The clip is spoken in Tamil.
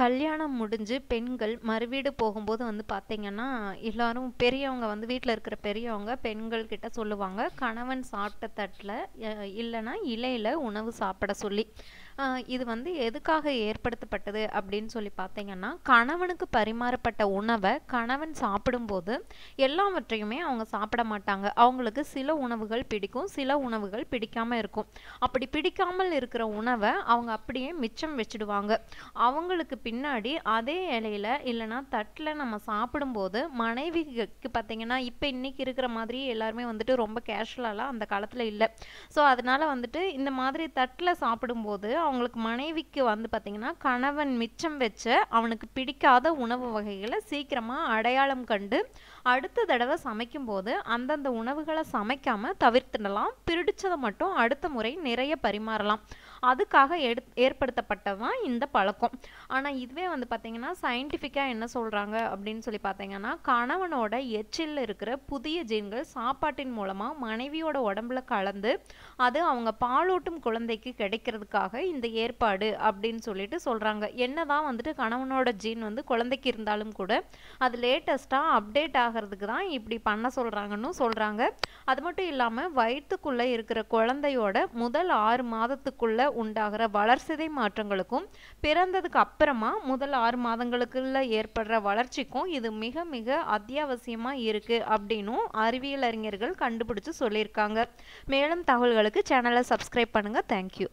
கல்யாணம் முடிஞ்சு பெண்கள் மறுவீடு போகும்போது வந்து பார்த்தீங்கன்னா எல்லாரும் பெரியவங்க வந்து வீட்டில் இருக்கிற பெரியவங்க பெண்கள் கிட்ட சொல்லுவாங்க கணவன் சாப்பிட்ட தட்டில் இல்லைன்னா இலையில் உணவு சாப்பிட சொல்லி. இது வந்து எதுக்காக ஏற்படுத்தப்பட்டது அப்படின்னு சொல்லி பார்த்தீங்கன்னா கணவனுக்கு பரிமாறப்பட்ட உணவை கணவன் சாப்பிடும்போது எல்லாவற்றையுமே அவங்க சாப்பிட மாட்டாங்க. அவங்களுக்கு சில உணவுகள் பிடிக்கும் சில உணவுகள் பிடிக்காமல் இருக்கும். அப்படி பிடிக்காமல் இருக்கிற உணவை அவங்க அப்படியே மிச்சம் வச்சுடுவாங்க. அவங்களுக்கு பின்னாடி அதே இலையில இல்லைன்னா தட்டில் நம்ம சாப்பிடும்போது மனைவிக்கு பார்த்தீங்கன்னா இப்போ இன்னைக்கு இருக்கிற மாதிரி எல்லாருமே வந்துட்டு ரொம்ப கேஷுவலாலாம் அந்த காலத்தில் இல்லை. ஸோ அதனால வந்துட்டு இந்த மாதிரி தட்டில் சாப்பிடும்போது அவங்களுக்கு மனைவிக்கு வந்து பார்த்தீங்கன்னா கணவன் மிச்சம் வச்ச அவனுக்கு பிடிக்காத உணவு வகைகளை சீக்கிரமாக அடையாளம் கண்டு அடுத்த தடவை சமைக்கும்போது அந்தந்த உணவுகளை சமைக்காமல் தவிர்த்துடலாம். பிடிச்சதை மட்டும் அடுத்த முறை நிறைய பரிமாறலாம். அதுக்காக எடு ஏற்படுத்தப்பட்டதான் இந்த பழக்கம். ஆனால் இதுவே வந்து பார்த்தீங்கன்னா சயின்டிஃபிக்காக என்ன சொல்கிறாங்க அப்படின்னு சொல்லி பார்த்தீங்கன்னா கணவனோட எச்சில் இருக்கிற புதிய ஜீன்கள் சாப்பாட்டின் மூலமாக மனைவியோட உடம்புல கலந்து அது அவங்க பாலூட்டும் குழந்தைக்கு கிடைக்கிறதுக்காக இந்த ஏற்பாடு அப்படின்னு சொல்லிட்டு சொல்கிறாங்க என்ன தான் வந்துட்டு கணவனோட ஜீன் வந்து குழந்தைக்கு இருந்தாலும் கூட அது லேட்டஸ்ட்டாக அப்டேட் ஆகிறதுக்கு தான் இப்படி பண்ண சொல்கிறாங்கன்னு சொல்கிறாங்க அது மட்டும் இல்லாமல் வயிற்றுக்குள்ளே இருக்கிற குழந்தையோட முதல் ஆறு மாதத்துக்குள்ளே உண்டாகிற வளர்சிதை மாற்றங்களுக்கும் பிறந்ததுக்கு அப்புறம் முதல் ஆறு மாதங்களுக்குள்ள ஏற்படுற வளர்ச்சிக்கும் இது மிக மிக அத்தியாவசியமாக இருக்குது அப்படின்னும் அறிவியல் அறிஞர்கள் கண்டுபிடிச்சு சொல்லியிருக்காங்க. மேலும் தகவல்களுக்கு சேனலை சப்ஸ்கிரைப் பண்ணுங்கள் தேங்க்யூ